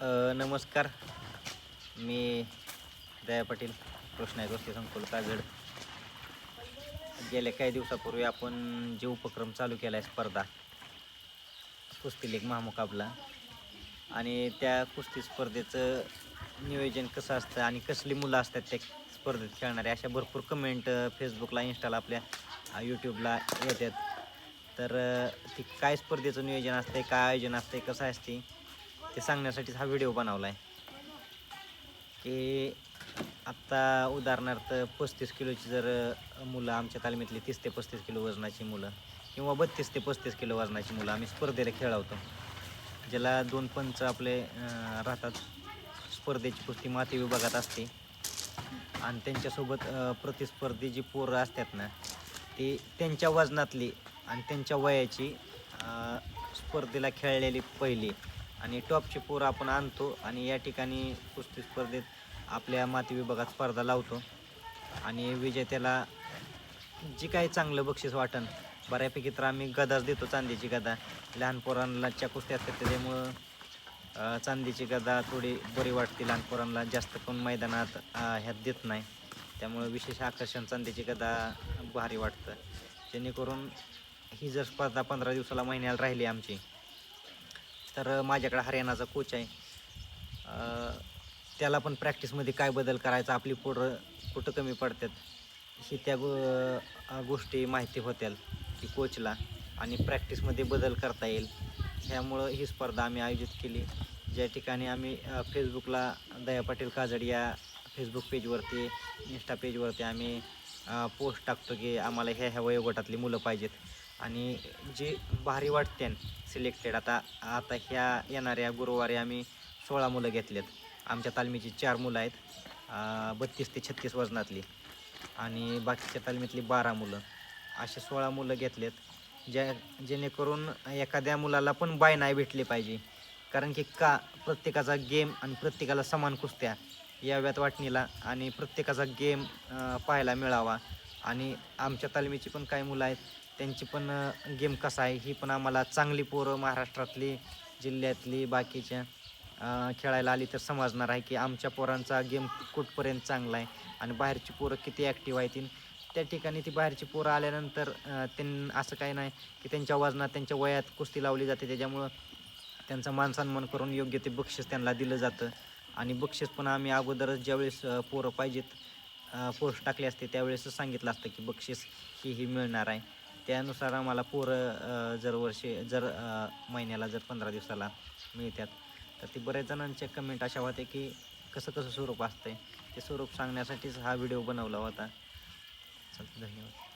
नमस्कार. मी दया पाटील कृष्णा गोष्टी संकुल कागड गेल्या काही दिवसापूर्वी आपण जे उपक्रम चालू केला आहे स्पर्धा कुस्ती लीग महामुकाबला आणि त्या कुस्ती स्पर्धेचं नियोजन कसं असतं आणि कसली मुलं असतात त्या स्पर्धेत खेळणारे अशा भरपूर कमेंट फेसबुकला इंस्टाला आपल्या यूट्यूबला येतात. तर ती काय स्पर्धेचं नियोजन असते काय आयोजन असते कसं असते ते सांगण्यासाठीच हा व्हिडिओ बनवला आहे की आत्ता उदाहरणार्थ पस्तीस किलोची जर मुलं आमच्या तालमीतली तीस ते पस्तीस किलो वजनाची मुलं किंवा बत्तीस ते पस्तीस किलो वजनाची मुलं आम्ही स्पर्धेला खेळवतो. ज्याला दोन पंच आपले राहतात. स्पर्धेची कुस्ती माती विभागात असते. आणि त्यांच्यासोबत प्रतिस्पर्धी जी पोरं असतात ना ती त्यांच्या वजनातली आणि त्यांच्या वयाची स्पर्धेला खेळलेली पहिली आणि टॉपची पोरं आपण आणतो आणि या ठिकाणी कुस्ती स्पर्धेत आपल्या माती विभागात स्पर्धा लावतो. आणि विजेत्याला जी काही चांगलं बक्षीस वाटन बऱ्यापैकी तर आम्ही गदाच देतो चांदीची गदा. लहान पोरांना च्या कुस्ती असतात त्याच्यामुळं चांदीची गदा थोडी बरी वाटते. लहान पोरांना जास्त पण मैदानात ह्यात देत नाही. त्यामुळं विशेष आकर्षण चांदीची गदा भारी वाटतं. जेणेकरून ही जर स्पर्धा पंधरा दिवसाला महिन्याला राहिली आमची तर माझ्याकडे हरियाणाचा कोच आहे. त्याला पण प्रॅक्टिसमध्ये काय बदल करायचा आपली पोरं कुठं कमी पडतात ही त्या गो गोष्टी माहिती होत्याल की कोचला आणि प्रॅक्टिसमध्ये बदल करता येईल. ह्यामुळं ही स्पर्धा आम्ही आयोजित केली. ज्या ठिकाणी आम्ही फेसबुकला दया पाटील काजड या फेसबुक पेजवरती इन्स्टा पेजवरती आम्ही पोस्ट टाकतो की आम्हाला ह्या ह्या वयोगटातली मुलं पाहिजेत. आणि जे भारी वाटते सिलेक्टेड आता आता ह्या येणाऱ्या गुरुवारी आम्ही सोळा मुलं घेतलेत. आमच्या तालमीची चार मुलं आहेत. बत्तीस ते छत्तीस वजनातली. आणि बाकीच्या तालमीतली बारा मुलं. असे सोळा मुलं घेतलेत ज्या जेणेकरून एखाद्या मुलाला पण बाय नाही भेटली पाहिजे. कारण की का प्रत्येकाचा गेम आणि प्रत्येकाला समान कुस्त्या याव्यात वाटणीला आणि प्रत्येकाचा गेम पाहायला मिळावा. आणि आमच्या तालमीची पण काही मुलं आहेत त्यांची पण गेम कसा आहे ही पण आम्हाला चांगली पोरं महाराष्ट्रातली जिल्ह्यातली बाकीच्या खेळायला आली तर समजणार आहे की आमच्या पोरांचा गेम कुठपर्यंत चांगला आहे आणि बाहेरची पोरं किती ॲक्टिव्ह आहेत. त्या ठिकाणी ती बाहेरची पोरं आल्यानंतर त्यां असं काही नाही की त्यांच्या वजनात त्यांच्या वयात कुस्ती लावली जाते. त्याच्यामुळं त्यांचा मानसन्मान करून योग्य ते बक्षीस त्यांना दिलं जातं. आणि बक्षीस पण आम्ही अगोदरच ज्यावेळेस पोरं पाहिजेत पोस्ट टाकले असते त्यावेळेसच सांगितलं असतं की बक्षीस ही ही मिळणार आहे. त्यानुसार आम्हाला पोरं जर वर्षी जर महिन्याला जर पंधरा दिवसाला मिळतात तर ती बऱ्याच जणांच्या कमेंट अशा होते की कसं कसं स्वरूप असतंय. ते स्वरूप सांगण्यासाठीच हा व्हिडिओ बनवला होता. चल धन्यवाद.